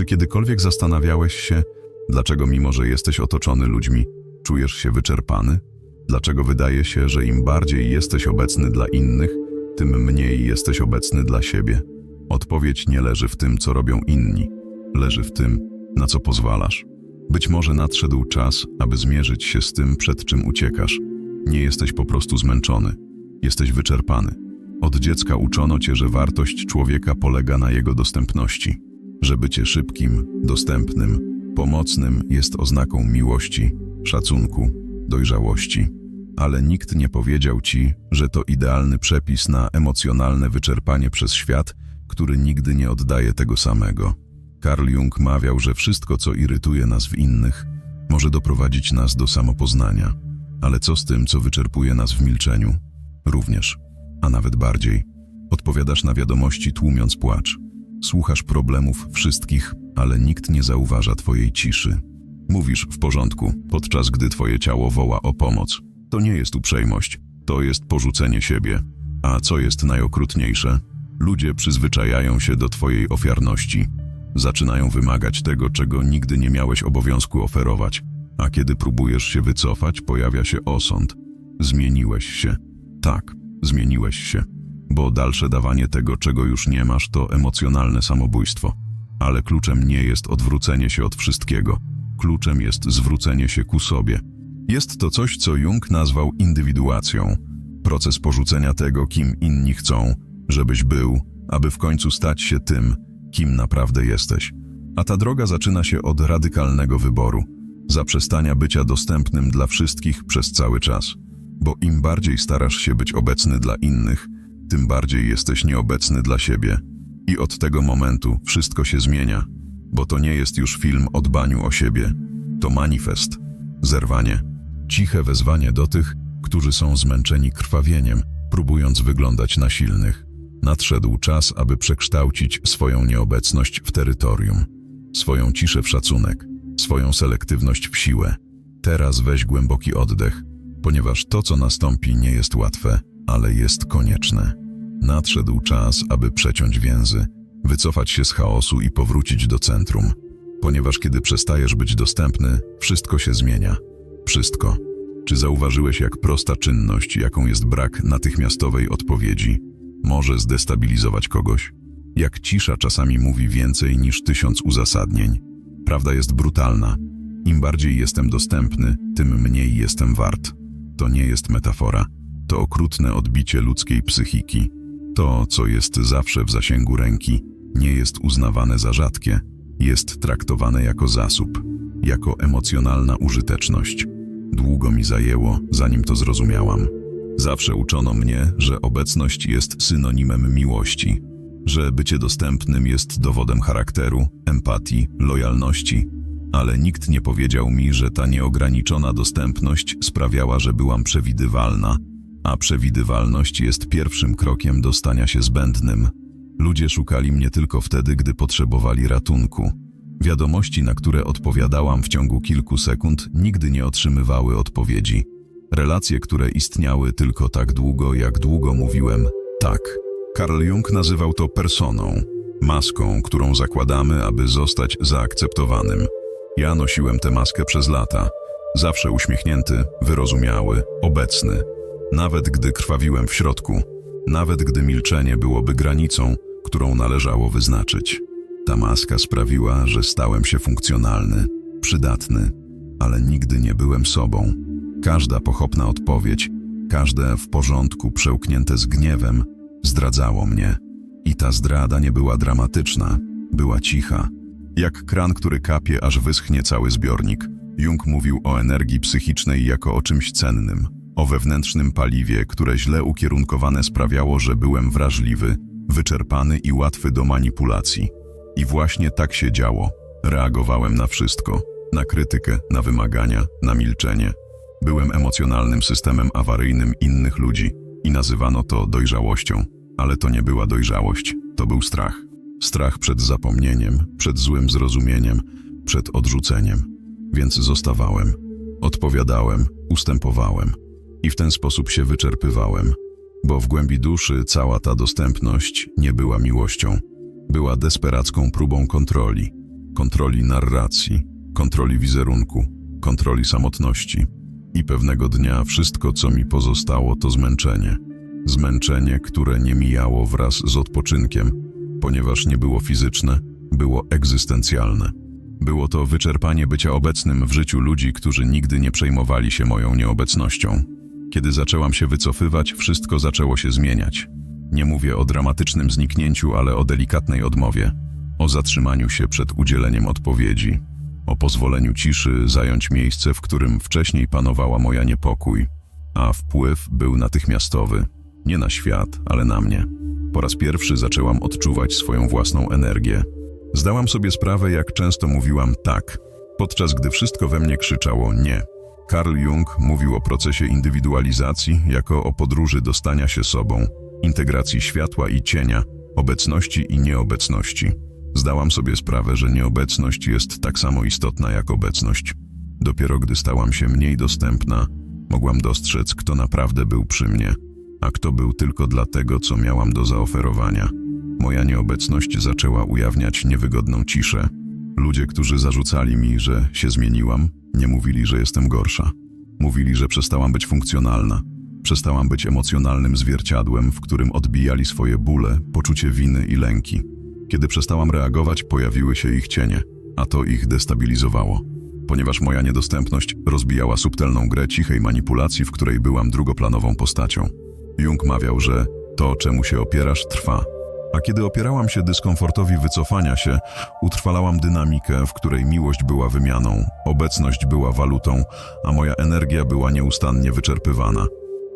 Czy kiedykolwiek zastanawiałeś się, dlaczego mimo, że jesteś otoczony ludźmi, czujesz się wyczerpany? Dlaczego wydaje się, że im bardziej jesteś obecny dla innych, tym mniej jesteś obecny dla siebie? Odpowiedź nie leży w tym, co robią inni, leży w tym, na co pozwalasz. Być może nadszedł czas, aby zmierzyć się z tym, przed czym uciekasz. Nie jesteś po prostu zmęczony, jesteś wyczerpany. Od dziecka uczono cię, że wartość człowieka polega na jego dostępności, że bycie szybkim, dostępnym, pomocnym jest oznaką miłości, szacunku, dojrzałości. Ale nikt nie powiedział ci, że to idealny przepis na emocjonalne wyczerpanie przez świat, który nigdy nie oddaje tego samego. Carl Jung mawiał, że wszystko, co irytuje nas w innych, może doprowadzić nas do samopoznania. Ale co z tym, co wyczerpuje nas w milczeniu? Również, a nawet bardziej. Odpowiadasz na wiadomości, tłumiąc płacz. Słuchasz problemów wszystkich, ale nikt nie zauważa twojej ciszy. Mówisz w porządku, podczas gdy twoje ciało woła o pomoc. To nie jest uprzejmość, to jest porzucenie siebie. A co jest najokrutniejsze? Ludzie przyzwyczajają się do twojej ofiarności. Zaczynają wymagać tego, czego nigdy nie miałeś obowiązku oferować. A kiedy próbujesz się wycofać, pojawia się osąd. Zmieniłeś się. Tak, zmieniłeś się. Bo dalsze dawanie tego, czego już nie masz, to emocjonalne samobójstwo. Ale kluczem nie jest odwrócenie się od wszystkiego. Kluczem jest zwrócenie się ku sobie. Jest to coś, co Jung nazwał indywiduacją. Proces porzucenia tego, kim inni chcą, żebyś był, aby w końcu stać się tym, kim naprawdę jesteś. A ta droga zaczyna się od radykalnego wyboru, zaprzestania bycia dostępnym dla wszystkich przez cały czas. Bo im bardziej starasz się być obecny dla innych, tym bardziej jesteś nieobecny dla siebie. I od tego momentu wszystko się zmienia, bo to nie jest już film o dbaniu o siebie, to manifest, zerwanie, ciche wezwanie do tych, którzy są zmęczeni krwawieniem, próbując wyglądać na silnych. Nadszedł czas, aby przekształcić swoją nieobecność w terytorium, swoją ciszę w szacunek, swoją selektywność w siłę. Teraz weź głęboki oddech, ponieważ to, co nastąpi, nie jest łatwe, ale jest konieczne. Nadszedł czas, aby przeciąć więzy, wycofać się z chaosu i powrócić do centrum. Ponieważ kiedy przestajesz być dostępny, wszystko się zmienia. Wszystko. Czy zauważyłeś, jak prosta czynność, jaką jest brak natychmiastowej odpowiedzi, może zdestabilizować kogoś? Jak cisza czasami mówi więcej niż tysiąc uzasadnień. Prawda jest brutalna. Im bardziej jestem dostępny, tym mniej jestem wart. To nie jest metafora. To okrutne odbicie ludzkiej psychiki. To, co jest zawsze w zasięgu ręki, nie jest uznawane za rzadkie, jest traktowane jako zasób, jako emocjonalna użyteczność. Długo mi zajęło, zanim to zrozumiałam. Zawsze uczono mnie, że obecność jest synonimem miłości, że bycie dostępnym jest dowodem charakteru, empatii, lojalności, ale nikt nie powiedział mi, że ta nieograniczona dostępność sprawiała, że byłam przewidywalna, a przewidywalność jest pierwszym krokiem do stania się zbędnym. Ludzie szukali mnie tylko wtedy, gdy potrzebowali ratunku. Wiadomości, na które odpowiadałam w ciągu kilku sekund, nigdy nie otrzymywały odpowiedzi. Relacje, które istniały tylko tak długo, jak długo mówiłem tak. Carl Jung nazywał to personą, maską, którą zakładamy, aby zostać zaakceptowanym. Ja nosiłem tę maskę przez lata. Zawsze uśmiechnięty, wyrozumiały, obecny. Nawet gdy krwawiłem w środku, nawet gdy milczenie byłoby granicą, którą należało wyznaczyć. Ta maska sprawiła, że stałem się funkcjonalny, przydatny, ale nigdy nie byłem sobą. Każda pochopna odpowiedź, każde w porządku przełknięte z gniewem zdradzało mnie. I ta zdrada nie była dramatyczna, była cicha. Jak kran, który kapie, aż wyschnie cały zbiornik. Jung mówił o energii psychicznej jako o czymś cennym, o wewnętrznym paliwie, które źle ukierunkowane sprawiało, że byłem wrażliwy, wyczerpany i łatwy do manipulacji. I właśnie tak się działo. Reagowałem na wszystko: na krytykę, na wymagania, na milczenie. Byłem emocjonalnym systemem awaryjnym innych ludzi i nazywano to dojrzałością, ale to nie była dojrzałość, to był strach. Strach przed zapomnieniem, przed złym zrozumieniem, przed odrzuceniem. Więc zostawałem, odpowiadałem, ustępowałem i w ten sposób się wyczerpywałem, bo w głębi duszy cała ta dostępność nie była miłością. Była desperacką próbą kontroli. kontroli narracji, kontroli wizerunku, kontroli samotności. I pewnego dnia wszystko, co mi pozostało, to zmęczenie. Zmęczenie, które nie mijało wraz z odpoczynkiem, ponieważ nie było fizyczne, było egzystencjalne. Było to wyczerpanie bycia obecnym w życiu ludzi, którzy nigdy nie przejmowali się moją nieobecnością. Kiedy zaczęłam się wycofywać, wszystko zaczęło się zmieniać. Nie mówię o dramatycznym zniknięciu, ale o delikatnej odmowie, o zatrzymaniu się przed udzieleniem odpowiedzi, o pozwoleniu ciszy zająć miejsce, w którym wcześniej panowała moja niepokój, a wpływ był natychmiastowy, nie na świat, ale na mnie. Po raz pierwszy zaczęłam odczuwać swoją własną energię. Zdałam sobie sprawę, jak często mówiłam tak, podczas gdy wszystko we mnie krzyczało nie. Carl Jung mówił o procesie indywidualizacji jako o podróży do stania się sobą, integracji światła i cienia, obecności i nieobecności. Zdałam sobie sprawę, że nieobecność jest tak samo istotna jak obecność. Dopiero gdy stałam się mniej dostępna, mogłam dostrzec, kto naprawdę był przy mnie, a kto był tylko dlatego, co miałam do zaoferowania. Moja nieobecność zaczęła ujawniać niewygodną ciszę. Ludzie, którzy zarzucali mi, że się zmieniłam, nie mówili, że jestem gorsza. Mówili, że przestałam być funkcjonalna. Przestałam być emocjonalnym zwierciadłem, w którym odbijali swoje bóle, poczucie winy i lęki. Kiedy przestałam reagować, pojawiły się ich cienie, a to ich destabilizowało. Ponieważ moja niedostępność rozbijała subtelną grę cichej manipulacji, w której byłam drugoplanową postacią. Jung mawiał, że to, czemu się opierasz, trwa. A kiedy opierałam się dyskomfortowi wycofania się, utrwalałam dynamikę, w której miłość była wymianą, obecność była walutą, a moja energia była nieustannie wyczerpywana.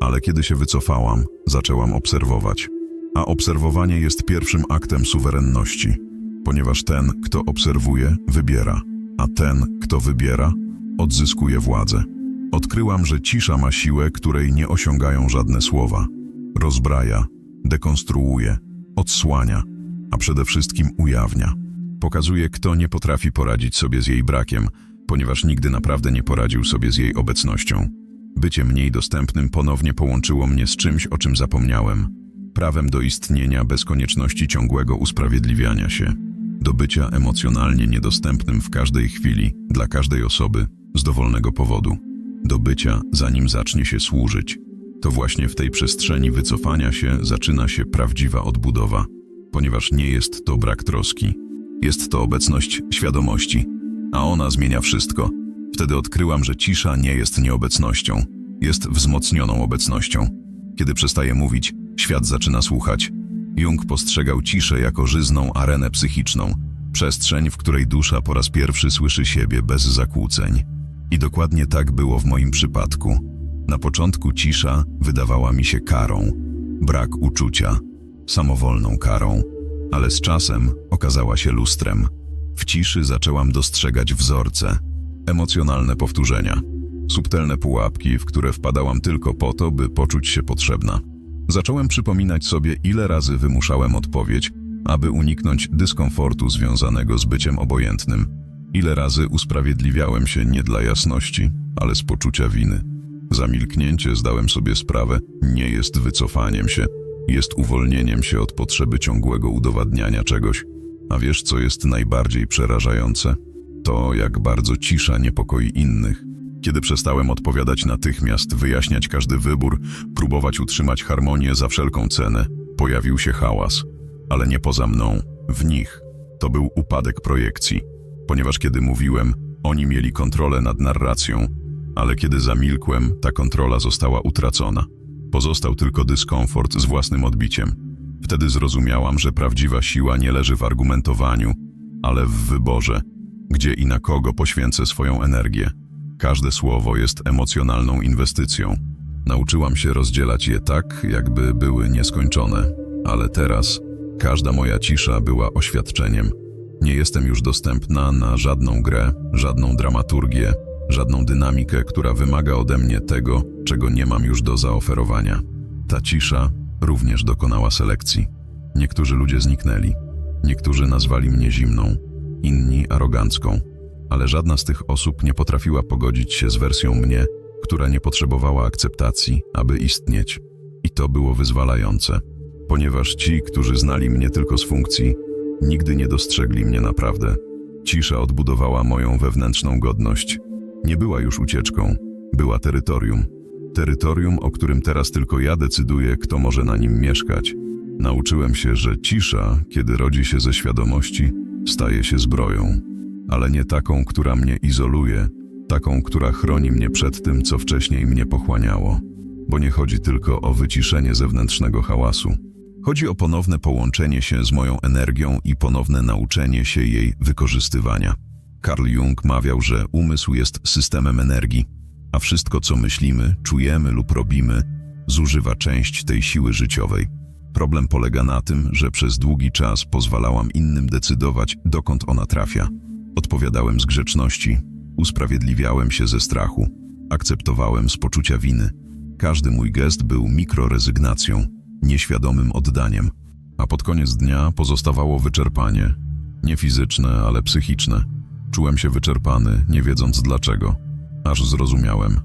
Ale kiedy się wycofałam, zaczęłam obserwować. A obserwowanie jest pierwszym aktem suwerenności, ponieważ ten, kto obserwuje, wybiera, a ten, kto wybiera, odzyskuje władzę. Odkryłam, że cisza ma siłę, której nie osiągają żadne słowa. Rozbraja, dekonstruuje, odsłania, a przede wszystkim ujawnia. Pokazuje, kto nie potrafi poradzić sobie z jej brakiem, ponieważ nigdy naprawdę nie poradził sobie z jej obecnością. Bycie mniej dostępnym ponownie połączyło mnie z czymś, o czym zapomniałem. Prawem do istnienia bez konieczności ciągłego usprawiedliwiania się. Do bycia emocjonalnie niedostępnym w każdej chwili, dla każdej osoby, z dowolnego powodu. Do bycia, zanim zacznie się służyć. To właśnie w tej przestrzeni wycofania się zaczyna się prawdziwa odbudowa, ponieważ nie jest to brak troski. Jest to obecność świadomości, a ona zmienia wszystko. Wtedy odkryłam, że cisza nie jest nieobecnością, jest wzmocnioną obecnością. Kiedy przestaje mówić, świat zaczyna słuchać. Jung postrzegał ciszę jako żyzną arenę psychiczną, przestrzeń, w której dusza po raz pierwszy słyszy siebie bez zakłóceń. I dokładnie tak było w moim przypadku. Na początku cisza wydawała mi się karą, brak uczucia, samowolną karą, ale z czasem okazała się lustrem. W ciszy zaczęłam dostrzegać wzorce, emocjonalne powtórzenia, subtelne pułapki, w które wpadałam tylko po to, by poczuć się potrzebna. Zacząłem przypominać sobie, ile razy wymuszałem odpowiedź, aby uniknąć dyskomfortu związanego z byciem obojętnym. Ile razy usprawiedliwiałem się nie dla jasności, ale z poczucia winy. Zamilknięcie, zdałem sobie sprawę, nie jest wycofaniem się, jest uwolnieniem się od potrzeby ciągłego udowadniania czegoś. A wiesz, co jest najbardziej przerażające? To, jak bardzo cisza niepokoi innych. Kiedy przestałem odpowiadać natychmiast, wyjaśniać każdy wybór, próbować utrzymać harmonię za wszelką cenę, pojawił się hałas. Ale nie poza mną, w nich. To był upadek projekcji. Ponieważ kiedy mówiłem, oni mieli kontrolę nad narracją, ale kiedy zamilkłem, ta kontrola została utracona. Pozostał tylko dyskomfort z własnym odbiciem. Wtedy zrozumiałam, że prawdziwa siła nie leży w argumentowaniu, ale w wyborze, gdzie i na kogo poświęcę swoją energię. Każde słowo jest emocjonalną inwestycją. Nauczyłam się rozdzielać je tak, jakby były nieskończone, ale teraz każda moja cisza była oświadczeniem. Nie jestem już dostępna na żadną grę, żadną dramaturgię, żadną dynamikę, która wymaga ode mnie tego, czego nie mam już do zaoferowania. Ta cisza również dokonała selekcji. Niektórzy ludzie zniknęli, niektórzy nazwali mnie zimną, inni arogancką, ale żadna z tych osób nie potrafiła pogodzić się z wersją mnie, która nie potrzebowała akceptacji, aby istnieć. I to było wyzwalające, ponieważ ci, którzy znali mnie tylko z funkcji, nigdy nie dostrzegli mnie naprawdę. Cisza odbudowała moją wewnętrzną godność. Nie była już ucieczką, była terytorium. Terytorium, o którym teraz tylko ja decyduję, kto może na nim mieszkać. Nauczyłem się, że cisza, kiedy rodzi się ze świadomości, staje się zbroją, ale nie taką, która mnie izoluje, taką, która chroni mnie przed tym, co wcześniej mnie pochłaniało. Bo nie chodzi tylko o wyciszenie zewnętrznego hałasu. Chodzi o ponowne połączenie się z moją energią i ponowne nauczenie się jej wykorzystywania. Carl Jung mawiał, że umysł jest systemem energii, a wszystko, co myślimy, czujemy lub robimy, zużywa część tej siły życiowej. Problem polega na tym, że przez długi czas pozwalałam innym decydować, dokąd ona trafia. Odpowiadałem z grzeczności, usprawiedliwiałem się ze strachu, akceptowałem z poczucia winy. Każdy mój gest był mikrorezygnacją, nieświadomym oddaniem, a pod koniec dnia pozostawało wyczerpanie. Nie fizyczne, ale psychiczne. Czułem się wyczerpany, nie wiedząc dlaczego. Aż zrozumiałem.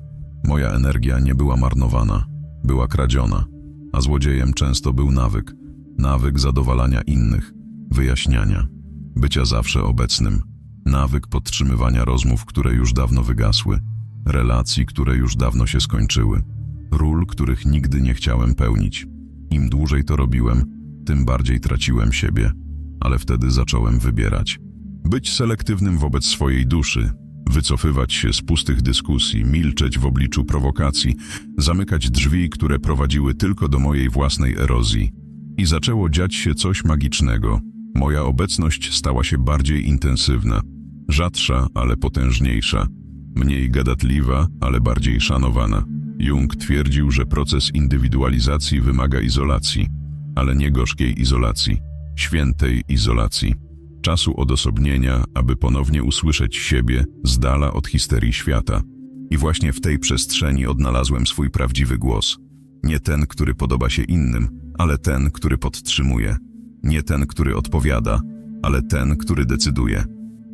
Moja energia nie była marnowana, była kradziona, a złodziejem często był nawyk. Nawyk zadowalania innych, wyjaśniania, bycia zawsze obecnym. Nawyk podtrzymywania rozmów, które już dawno wygasły, relacji, które już dawno się skończyły, ról, których nigdy nie chciałem pełnić. Im dłużej to robiłem, tym bardziej traciłem siebie, ale wtedy zacząłem wybierać. Być selektywnym wobec swojej duszy, wycofywać się z pustych dyskusji, milczeć w obliczu prowokacji, zamykać drzwi, które prowadziły tylko do mojej własnej erozji. I zaczęło dziać się coś magicznego. Moja obecność stała się bardziej intensywna, rzadsza, ale potężniejsza, mniej gadatliwa, ale bardziej szanowana. Jung twierdził, że proces indywidualizacji wymaga izolacji, ale nie gorzkiej izolacji, świętej izolacji czasu odosobnienia, aby ponownie usłyszeć siebie z dala od histerii świata. I właśnie w tej przestrzeni odnalazłem swój prawdziwy głos. Nie ten, który podoba się innym, ale ten, który podtrzymuje. Nie ten, który odpowiada, ale ten, który decyduje.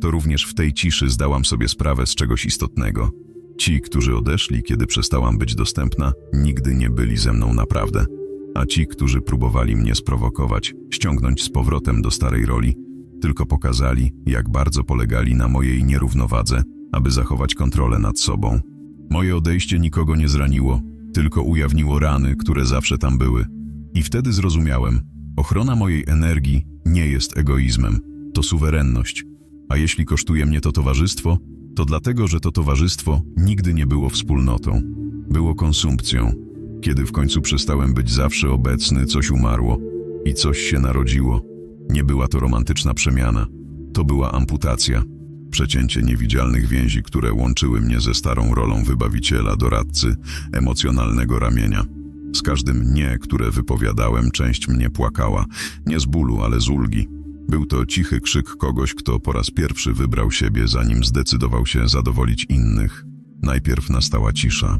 To również w tej ciszy zdałam sobie sprawę z czegoś istotnego. Ci, którzy odeszli, kiedy przestałam być dostępna, nigdy nie byli ze mną naprawdę. A ci, którzy próbowali mnie sprowokować, ściągnąć z powrotem do starej roli, tylko pokazali, jak bardzo polegali na mojej nierównowadze, aby zachować kontrolę nad sobą. Moje odejście nikogo nie zraniło, tylko ujawniło rany, które zawsze tam były. I wtedy zrozumiałem, ochrona mojej energii nie jest egoizmem, to suwerenność. A jeśli kosztuje mnie to towarzystwo, to dlatego, że to towarzystwo nigdy nie było wspólnotą. Było konsumpcją. Kiedy w końcu przestałem być zawsze obecny, coś umarło i coś się narodziło. Nie była to romantyczna przemiana, to była amputacja. Przecięcie niewidzialnych więzi, które łączyły mnie ze starą rolą wybawiciela, doradcy, emocjonalnego ramienia. Z każdym nie, które wypowiadałem, część mnie płakała, nie z bólu, ale z ulgi. Był to cichy krzyk kogoś, kto po raz pierwszy wybrał siebie, zanim zdecydował się zadowolić innych. Najpierw nastała cisza.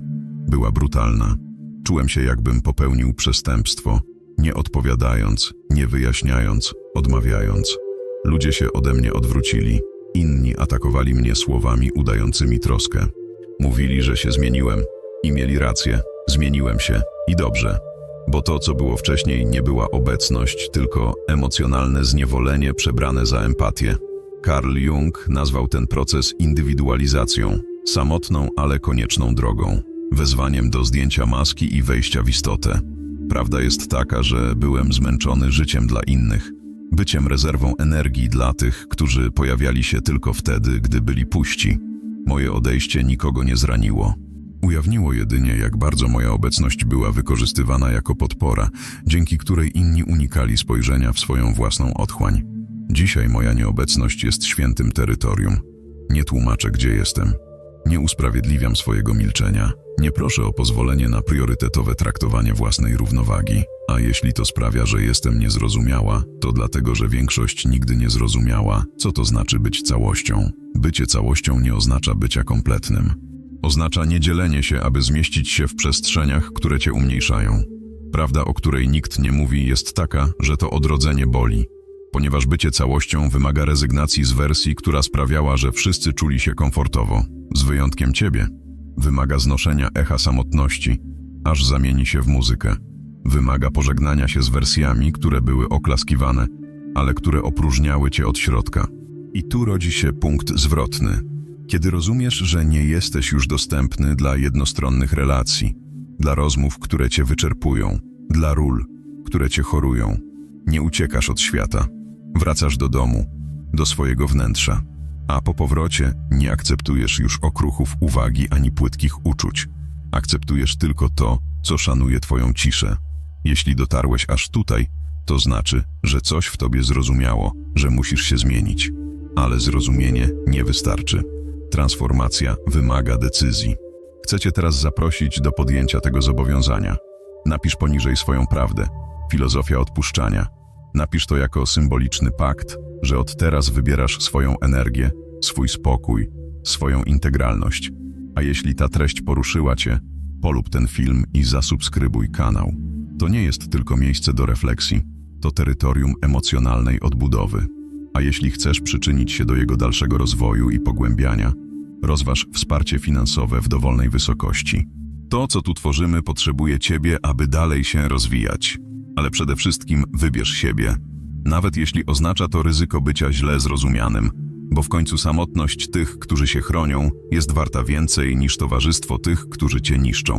Była brutalna. Czułem się, jakbym popełnił przestępstwo, nie odpowiadając, nie wyjaśniając, odmawiając. Ludzie się ode mnie odwrócili. Inni atakowali mnie słowami udającymi troskę. Mówili, że się zmieniłem i mieli rację. Zmieniłem się i dobrze, bo to, co było wcześniej, nie była obecność, tylko emocjonalne zniewolenie przebrane za empatię. Carl Jung nazwał ten proces indywidualizacją, samotną, ale konieczną drogą, wezwaniem do zdjęcia maski i wejścia w istotę. Prawda jest taka, że byłem zmęczony życiem dla innych, byciem rezerwą energii dla tych, którzy pojawiali się tylko wtedy, gdy byli puści. Moje odejście nikogo nie zraniło. Ujawniło jedynie, jak bardzo moja obecność była wykorzystywana jako podpora, dzięki której inni unikali spojrzenia w swoją własną otchłań. Dzisiaj moja nieobecność jest świętym terytorium. Nie tłumaczę, gdzie jestem. Nie usprawiedliwiam swojego milczenia. Nie proszę o pozwolenie na priorytetowe traktowanie własnej równowagi. A jeśli to sprawia, że jestem niezrozumiała, to dlatego, że większość nigdy nie zrozumiała, co to znaczy być całością. Bycie całością nie oznacza bycia kompletnym. Oznacza niedzielenie się, aby zmieścić się w przestrzeniach, które cię umniejszają. Prawda, o której nikt nie mówi, jest taka, że to odrodzenie boli. Ponieważ bycie całością wymaga rezygnacji z wersji, która sprawiała, że wszyscy czuli się komfortowo, z wyjątkiem ciebie. Wymaga znoszenia echa samotności, aż zamieni się w muzykę. Wymaga pożegnania się z wersjami, które były oklaskiwane, ale które opróżniały cię od środka. I tu rodzi się punkt zwrotny. Kiedy rozumiesz, że nie jesteś już dostępny dla jednostronnych relacji, dla rozmów, które cię wyczerpują, dla ról, które cię chorują, nie uciekasz od świata. Wracasz do domu, do swojego wnętrza, a po powrocie nie akceptujesz już okruchów uwagi ani płytkich uczuć. Akceptujesz tylko to, co szanuje twoją ciszę. Jeśli dotarłeś aż tutaj, to znaczy, że coś w tobie zrozumiało, że musisz się zmienić. Ale zrozumienie nie wystarczy. Transformacja wymaga decyzji. Chcę cię teraz zaprosić do podjęcia tego zobowiązania. Napisz poniżej swoją prawdę, filozofia odpuszczania. Napisz to jako symboliczny pakt, że od teraz wybierasz swoją energię, swój spokój, swoją integralność. A jeśli ta treść poruszyła cię, polub ten film i zasubskrybuj kanał. To nie jest tylko miejsce do refleksji, to terytorium emocjonalnej odbudowy. A jeśli chcesz przyczynić się do jego dalszego rozwoju i pogłębiania, rozważ wsparcie finansowe w dowolnej wysokości. To, co tu tworzymy, potrzebuje Ciebie, aby dalej się rozwijać. Ale przede wszystkim wybierz siebie, nawet jeśli oznacza to ryzyko bycia źle zrozumianym, bo w końcu samotność tych, którzy się chronią, jest warta więcej niż towarzystwo tych, którzy Cię niszczą.